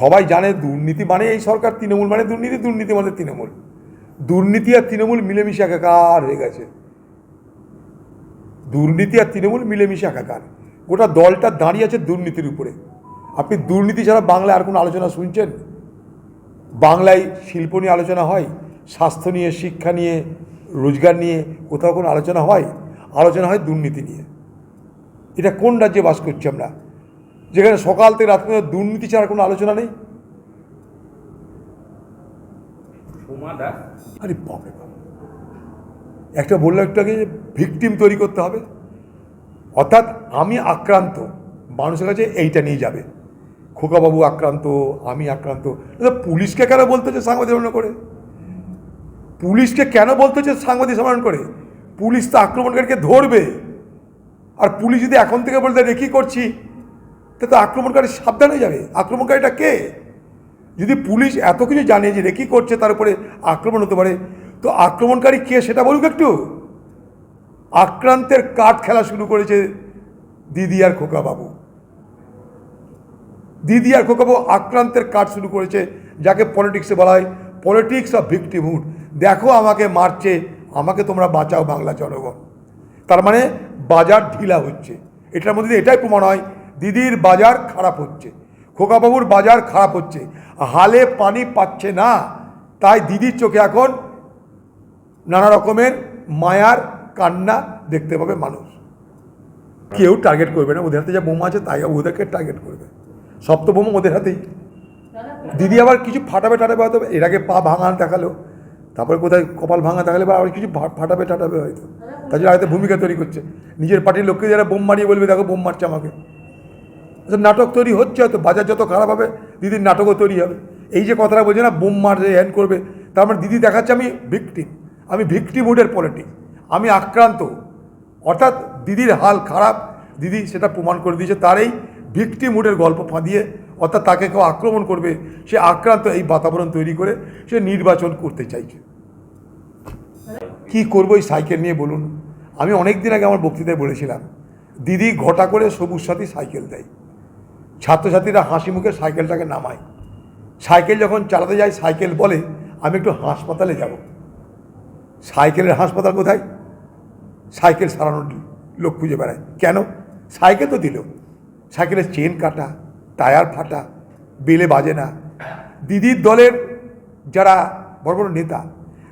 সবাই জানে দুর্নীতি মানে এই সরকার তৃণমূল মানে দুর্নীতি দুর্নীতি মানে তৃণমূল। দুর্নীতি আর তৃণমূল মিলেমিশে একাকার হয়ে গেছে। দুর্নীতি আর তৃণমূল মিলেমিশে একাকার। গোটা দলটা দাঁড়িয়ে আছে দুর্নীতির উপরে। আপনি দুর্নীতি ছাড়া বাংলায় আর কোনো আলোচনা শুনছেন? বাংলায় শিল্প নিয়ে আলোচনা হয়, স্বাস্থ্য নিয়ে, শিক্ষা নিয়ে, রোজগার নিয়ে কোথাও কোনো আলোচনা হয়? আলোচনা হয় দুর্নীতি নিয়ে। এটা কোন রাজ্যে বাস করছি আমরা? যেখানে সকাল থেকে রাত পর্যন্ত দুর্নীতি ছাড়া কোনো আলোচনা নেই। আরে বাপরে বাপ। একটা বলল একটু আগে ভিকটিম তৈরি করতে হবে। অর্থাৎ আমি আক্রান্ত মানুষের কাছে এইটা নিয়ে যাবে। খোকাবাবু আক্রান্ত আমি আক্রান্ত। পুলিশকে কেন বলতে হচ্ছে সাংবাদিক সম্মেলন করে? পুলিশকে কেন বলতে হচ্ছে সাংবাদিক সম্মেলন করে? পুলিশ তো আক্রমণকারীকে ধরবে। আর পুলিশ যদি এখন থেকে বলতে রেখি করছি। তা তো আক্রমণকারী সাবধান যাবে। আক্রমণকারীটা কে? যদি পুলিশ এত কিছু জানে যে রেকি করছে, তার উপরে আক্রমণ হতে পারে। তো আক্রমণকারী কে সেটা বলুক একটু? আক্রান্তের কাঠ খেলা শুরু করেছে দিদি আর খোকাবাবু। দিদি আর খোকাবাবু আক্রান্তের কাঠ শুরু করেছে, যাকে পলিটিক্সে বলা হয় পলিটিক্স অফ ভিক্টিমহুড দেখো আমাকে মারছে, আমাকে তোমরা বাঁচাও বাংলা জনগণ। তার মানে বাজার ঢিলা হচ্ছে। এটার মধ্যে এটাই প্রমাণ হয় দিদির বাজার খারাপ হচ্ছে, খোকাবাবুর বাজার খারাপ হচ্ছে, হালে পানি পাচ্ছে না, তাই দিদির চোখে এখন নানা রকমের মায়ার কান্না দেখতে পাবে মানুষ। কেউ টার্গেট করবে না, ওদের হাতে যা বোমা আছে তাই ওদেরকে টার্গেট করবে। সব তো বোমা ওদের হাতেই। দিদি আবার কিছু ফাটাবে টাটাবে হয়তো এর আগে পা ভাঙা দেখাল, তারপরে কোথায় কপাল ভাঙা দেখালে বা আবার কিছু ফাটাবে টাটাবে হয়তো। তার জন্য হয়তো ভূমিকা তৈরি করছে। নিজের পার্টির লোককে যারা বোম মারিয়ে বলবে, দেখো বোম মারছে আমাকে। নাটক তৈরি হচ্ছে হয়তো, বাজার যত খারাপ হবে, দিদির নাটকও তৈরি হবে। এই যে কথাটা বলছে না, বোম মারছে হ্যান করবে, তার মানে দিদি দেখাচ্ছে আমি ভিকটিম আমি ভিকটিমহুডের পলিটিক্স আমি আক্রান্ত। অর্থাৎ দিদির হাল খারাপ, দিদি সেটা প্রমাণ করে দিয়েছে, তার এই ভিকটিমহুডের গল্প ফাঁদিয়ে, অর্থাৎ তাকে কেউ আক্রমণ করবে, সে আক্রান্ত এই বাতাবরণ তৈরি করে, সে নির্বাচন করতে চাইছে। কি করব এই সাইকেল নিয়ে বলুন? আমি অনেক দিন আগে আমার বক্তৃতায় বলেছিলাম, দিদি ঘটা করে সবুজ সাথী সাইকেল দেয়। ছাত্রছাত্রীরা হাসি মুখে সাইকেলটাকে নামায়। সাইকেল যখন চালাতে যায়, সাইকেল বলে, আমি একটু হাসপাতালে যাব। সাইকেলের হাসপাতাল কোথায়? সাইকেল সারানোর লোক খুঁজে বেড়ায়। কেন? সাইকেল তো দিল। সাইকেলের চেন কাটা, টায়ার ফাটা, বেলে বাজে না। দিদির দলের যারা বড় বড় নেতা,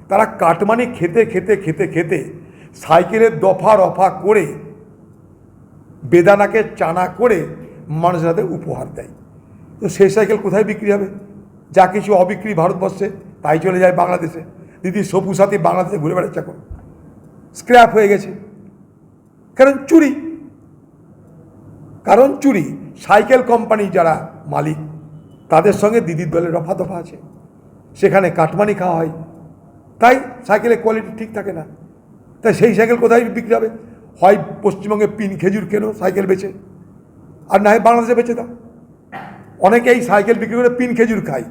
তারা কাটমানি খেতে খেতে খেতে খেতে সাইকেলের দফা রফা করে বেদানাকে চানা করে মানুষের হাতে উপহার দেয়। তো সেই সাইকেল কোথায় বিক্রি হবে? যা কিছু অবিক্রি ভারতবর্ষে, তাই চলে যায় বাংলাদেশে। দিদি, সবু সাথী বাংলাদেশে ঘুরে বেড়াচ্ছে এখন। স্ক্র্যাপ হয়ে গেছে। কারণ চুরি। কারণ চুরি। সাইকেল কোম্পানি যারা মালিক, তাদের সঙ্গে দিদির দলের রফা দফা আছে। সেখানে কাটমানি খাওয়া হয়। তাই সাইকেলের কোয়ালিটি ঠিক থাকে না। তাই সেই সাইকেল কোথায় বিক্রি হবে? হয় পশ্চিমবঙ্গে পিন খেজুর কেনো সাইকেল বেচে। আর না হয় বাংলাদেশে বেচে দাও। অনেকে এই সাইকেল বিক্রি করে পিন খেজুর খায়।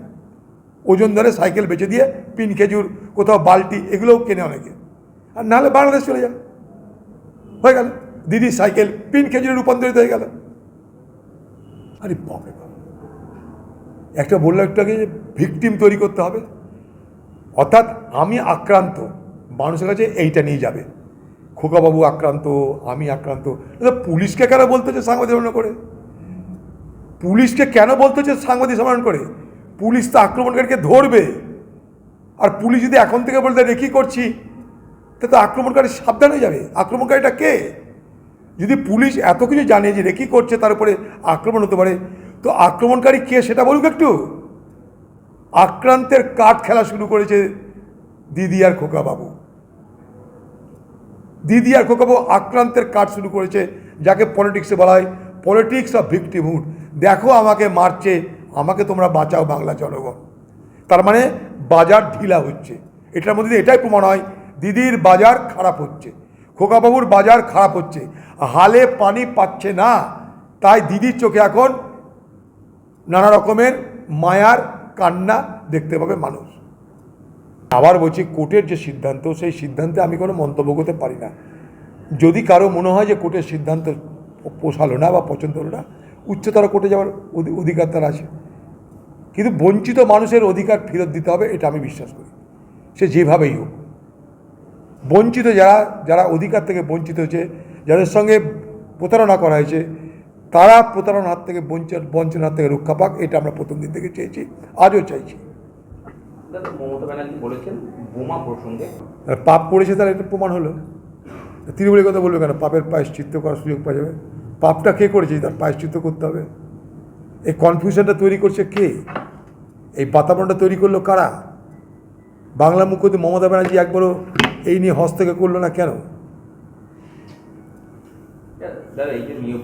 ওজন ধরে সাইকেল বেচে দিয়ে পিন খেজুর, কোথাও বালতি, এগুলোও কেনে অনেকে। আর নাহলে বাংলাদেশ চলে যাবে। হয়ে গেল। দিদির সাইকেল পিন খেজুরে রূপান্তরিত হয়ে গেল। আরে বাপরে বাপ। একটা বলল একটাকে যে ভিকটিম তৈরি করতে হবে। অর্থাৎ আমি আক্রান্ত, মানুষের কাছে এইটা নিয়ে যাবে। খোকাবাবু আক্রান্ত, আমি আক্রান্ত। পুলিশকে কেন বলতে হচ্ছে সাংবাদিক সম্মেলন করে? পুলিশকে কেন বলতে হচ্ছে সাংবাদিক সম্মেলন করে? পুলিশ তো আক্রমণকারীকে ধরবে। আর পুলিশ যদি এখন থেকে বলতে রেখি করছি? তা তো আক্রমণকারী সাবধান হয়ে যাবে। আক্রমণকারীটা কে? যদি পুলিশ এত কিছু জানে যে রেকি করছে, তার উপরে আক্রমণ হতে পারে, তো আক্রমণকারী কে সেটা বলুক একটু? আক্রান্তের কাঠ খেলা শুরু করেছে দিদি আর খোকাবাবু। দিদি আর খোকাবাবু আক্রান্তের কাজ শুরু করেছে, যাকে পলিটিক্সে বলা হয় পলিটিক্স অফ ভিক্টিমহুড দেখো আমাকে মারছে, আমাকে তোমরা বাঁচাও বাংলা জনগণ। তার মানে বাজার ঢিলা হচ্ছে। এটার মধ্যে এটাই প্রমাণ হয়, দিদির বাজার খারাপ হচ্ছে খোকাবাবুর বাজার খারাপ হচ্ছে। হালে পানি পাচ্ছে না, তাই দিদির চোখে এখন নানা রকমের মায়ার কান্না দেখতে পাবে মানুষ। আবার বলছি, কোর্টের যে সিদ্ধান্ত, সেই সিদ্ধান্তে আমি কোনো মন্তব্য করতে পারি না। যদি কারও মনে হয় যে কোর্টের সিদ্ধান্ত পোষালো না বা পছন্দ হলো না, উচ্চতর কোর্টে যাওয়ার অধি- অধিকার তার আছে। কিন্তু বঞ্চিত মানুষের অধিকার ফেরত দিতে হবে, এটা আমি বিশ্বাস করি। সে যেভাবেই হোক। বঞ্চিত যারা যারা অধিকার থেকে বঞ্চিত হয়েছে, যাদের সঙ্গে প্রতারণা করা হয়েছে, তারা প্রতারণার হাত থেকে বঞ্চন, বঞ্চনার হাত থেকে রক্ষা পাক, এটা আমরা প্রথম দিন থেকে চেয়েছি, আজও চাইছি। মমতা ব্যানার্জি বলেছেন বোমা প্রসঙ্গে। আর পাপ করেছে তার একটা প্রমাণ হলো। তৃণমূলের কথা বলবে কেন? পাপের পায়শ্চিত্ত করার সুযোগ পাওয়া যাবে। পাপটা কে করেছে? তার পায়শ্চিত্ত করতে হবে। এই কনফিউশনটা তৈরি করছে কে? এই বাতাবরণটা তৈরি করল কারা? বাংলা মুখ্যমন্ত্রী মমতা ব্যানার্জি একবারও এই নিয়ে হস্তক্ষেপ করল না কেন? দাদা এই যে নিয়োগ